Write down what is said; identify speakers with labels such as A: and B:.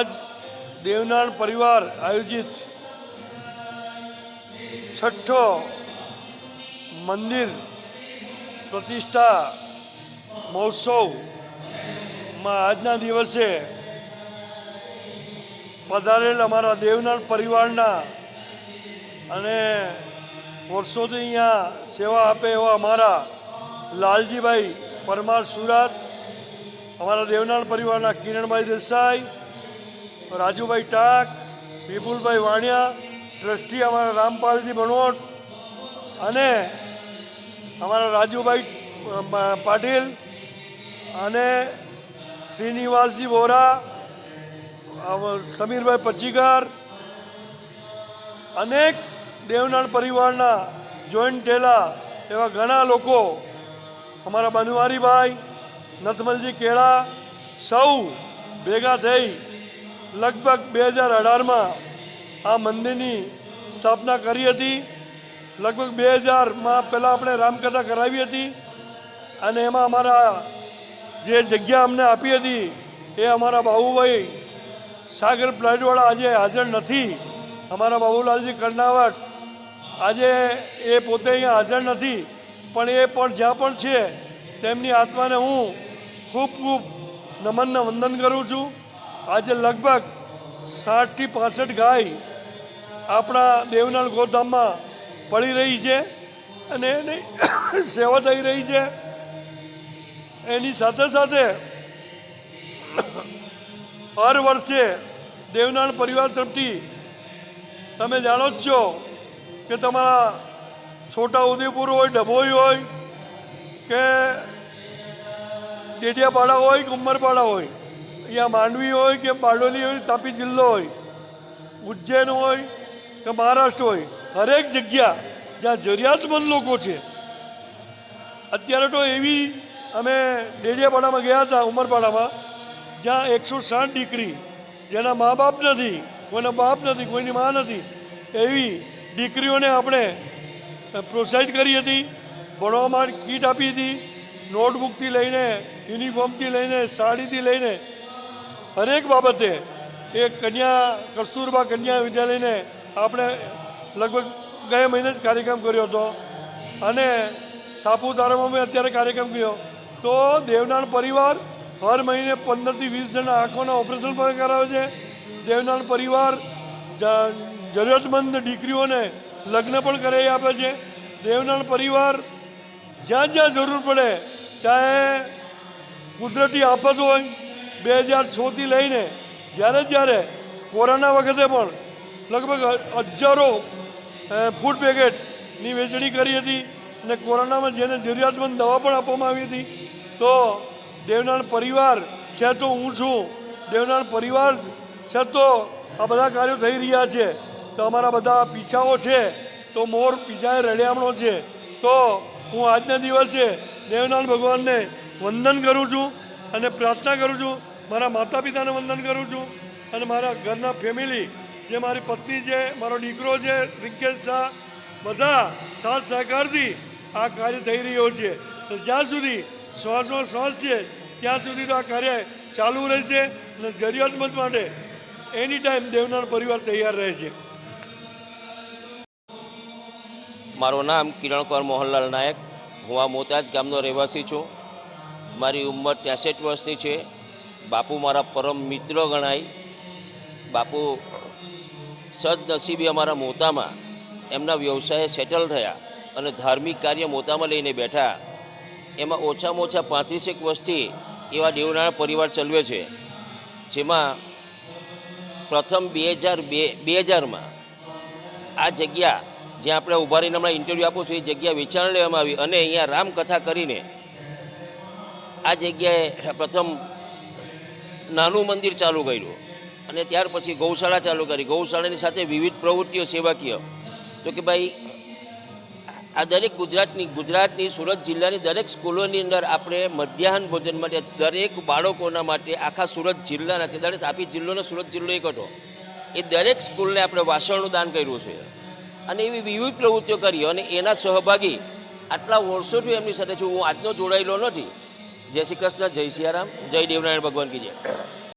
A: આજ દેવનાણ પરિવાર આયોજિત છઠ્ઠો મંદિર પ્રતિષ્ઠા મહોત્સવમાં આજના દિવસે પધારેલ અમારા દેવનાથ પરિવારના અને વર્ષોથી અહીંયા સેવા આપે એવા અમારા લાલજીભાઈ પરમાર સુરત, અમારા દેવનાથ પરિવારના કિરણભાઈ દેસાઈ રાજુભાઈ ટાક, વિપુલભાઈ વાણિયા, ટ્રસ્ટી અમારા રામપાલજી ભણોટ અને અમારા રાજુભાઈ પાટીલ અને શ્રીનિવાસજી વોરા સમીરભાઈ પચીકર અનેક દેવનાળ પરિવારના જોઈન્ટ ટેલા એવા ઘણા લોકો અમારા બનવારીભાઈ, નથમલજી કેળા સૌ ભેગા થઈ લગભગ બે હજાર અઢારમાં આ મંદિરની સ્થાપના કરી હતી. લગભગ બે હજારમાં પહેલાં આપણે રામકથા કરાવી હતી અને એમાં અમારા જે જગ્યા અમને આપી હતી એ અમારા બાબુભાઈ સાગર પ્લાટવાળા આજે હાજર નથી. અમારા બાબુલાલજી કર્ણાવટ આજે એ પોતે અહીંયા હાજર નથી. પણ એ પણ જ્યાં પણ છે તેમની આત્માને હું ખૂબ ખૂબ નમનને વંદન કરું છું. આજે લગભગ સાઠથી પાસઠ ગાય આપણા દેવનાથ ગોધામમાં પડી રહી છે અને એની સેવા થઈ રહી છે. એની સાથે સાથે હર વર્ષે દેવનાથ પરિવાર તરફથી તમે જાણો જ છો કે તમારા છોટા ઉદેપુર હોય, ડભોઈ હોય કે ડેડિયાપાડા હોય કે ઉમરપાડા હોય અહીંયા માંડવી હોય કે બારડોલી હોય, તાપી જિલ્લો હોય, ઉજ્જૈન હોય કે મહારાષ્ટ્ર હોય, હરેક જગ્યા જ્યાં જરૂરિયાતમંદ લોકો છે. અત્યારે તો એવી અમે ડેડિયાપાડામાં ગયા હતા, ઉમરપાડામાં, જ્યાં એકસો સાઠ દીકરી, જેના મા બાપ નથી, કોઈના બાપ નથી, કોઈની મા નથી, એવી દીકરીઓને આપણે પ્રોત્સાહિત કરી હતી ભણવા માટે કીટ આપી હતી, નોટબુકથી લઈને યુનિફોર્મથી લઈને સાડીથી લઈને હરેક બાબતે એ કન્યા, કસ્તુરબા કન્યા વિદ્યાલયને આપણે લગભગ ગયા મહિને જ કાર્યક્રમ કર્યો હતો. અને સાપુતારામાં મેં અત્યારે કાર્યક્રમ કર્યો. તો દેવનાથ પરિવાર હર મહિને પંદરથી વીસ જણા આંખોના ઓપરેશન પણ કરાવે છે. દેવનાથ પરિવાર જ- જરૂરિયાતમંદ દીકરીઓને લગ્ન પણ કરાવી આપે છે. દેવનાથ પરિવાર જ્યાં જ્યાં જરૂર પડે, ચાહે કુદરતી આફત હોય બે હજાર છથી લઈને જ્યારે જ્યારે કોરોના વખતે પણ લગભગ હજારો ફૂડ પેકેટની વેચણી કરી હતી અને કોરોનામાં જેને જરૂરિયાતમંદ દવા પણ આપવામાં આવી હતી, તો દેવનાથ પરિવાર છે તો હું છું. દેવનાથ પરિવાર છે તો આ બધા કાર્યો થઈ રહ્યા છે. તો અમારા બધા પીછાઓ છે. તો મોર પીછાએ રળિયામણો છે. તો હું આજના દિવસે દેવનાથ ભગવાનને વંદન કરું છું અને પ્રાર્થના કરું છું મારા માતા પિતાને વંદન કરું છું અને મારા ઘરના ફેમિલી જે મારી પત્ની છે, મારો દીકરો છે, રિંકેશ શાહ, બધા સાથ સહકારથી આ કાર્ય થઈ રહ્યો છે. જ્યાં સુધી શ્વાસમાં શ્વાસ છે, ત્યાં સુધી આ કાર્ય ચાલુ રહેશે અને જરૂરિયાતમંદ માટે એની ટાઈમ દેવનાર પરિવાર તૈયાર રહે છે.
B: મારું નામ કિરણકુમાર મોહનલાલ નાયક. હું આ મોતાજ ગામનો રહેવાસી છું. મારી ઉંમર ત્રેસઠ વર્ષની છે. બાપુ મારા પરમ મિત્ર ગણાય. બાપુ સદનસીબે અમારા મોતામાં એમના વ્યવસાયે સેટલ થયા અને ધાર્મિક કાર્ય મોતામાં લઈને બેઠા. એમાં ઓછામાં ઓછા પાંત્રીસેક વર્ષથી એવા દેવનારાયણ પરિવાર ચલવે છે. જેમાં પ્રથમ બે હજાર બે બે હજારમાં આ જગ્યા જ્યાં આપણે ઊભા રહીને હમણાં ઇન્ટરવ્યૂ આપું છું, એ જગ્યા વેચાણ લેવામાં આવી અને અહીંયા રામકથા કરીને આ જગ્યાએ પ્રથમ નાનું મંદિર ચાલુ કર્યું. અને ત્યાર પછી ગૌશાળા ચાલુ કરી. ગૌશાળાની સાથે વિવિધ પ્રવૃત્તિઓ સેવાકીય. તો કે ભાઈ, આ દરેક ગુજરાતની ગુજરાતની, સુરત જિલ્લાની દરેક સ્કૂલોની અંદર આપણે મધ્યાહન ભોજન માટે દરેક બાળકોના માટે આખા સુરત જિલ્લાના તે દરેક તાપી જિલ્લોનો સુરત જિલ્લો એક હતો. એ દરેક સ્કૂલને આપણે વાસણનું દાન કર્યું છે. અને એવી વિવિધ પ્રવૃત્તિઓ કરી. અને એના સહભાગી આટલા વર્ષોથી એમની સાથે છું. હું આજનો જોડાયેલો નથી. જય શ્રી કૃષ્ણ જય સિયારામ જય દેવનારાયણ ભગવાન કી જય.